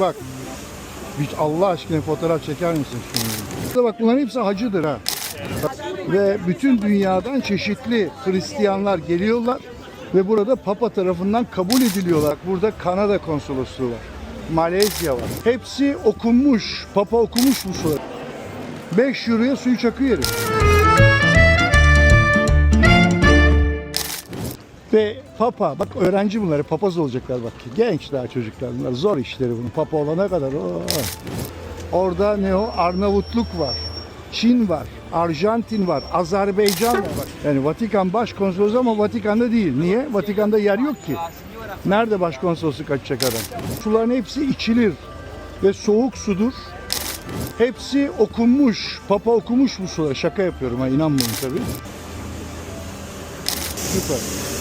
bak. Hiç Allah aşkına fotoğraf çeker misin şunu? Bak bunların hepsi hacıdır ha. Ve bütün dünyadan çeşitli Hristiyanlar geliyorlar ve burada Papa tarafından kabul ediliyorlar. Burada Kanada konsolosluğu var. Malezya var. Hepsi okunmuş. Papa okumuş bu suları. 5 euroya suyu çakıyor herif. Ve papa, bak öğrenci bunları, papaz olacaklar bak. Genç daha çocuklar bunlar. Zor işleri bunu. Papa olana kadar. oo. Orada ne o? Arnavutluk var. Çin var. Arjantin var. Azerbaycan var. Yani Vatikan başkonsolosu ama Vatikan'da değil. Niye? Vatikan'da yer yok ki. Nerede başkonsolosu kaçacak adam? Suların hepsi içilir. Ve soğuk sudur. Hepsi okunmuş. Papa okumuş bu suları. Şaka yapıyorum ha inanmayın tabii. Süper.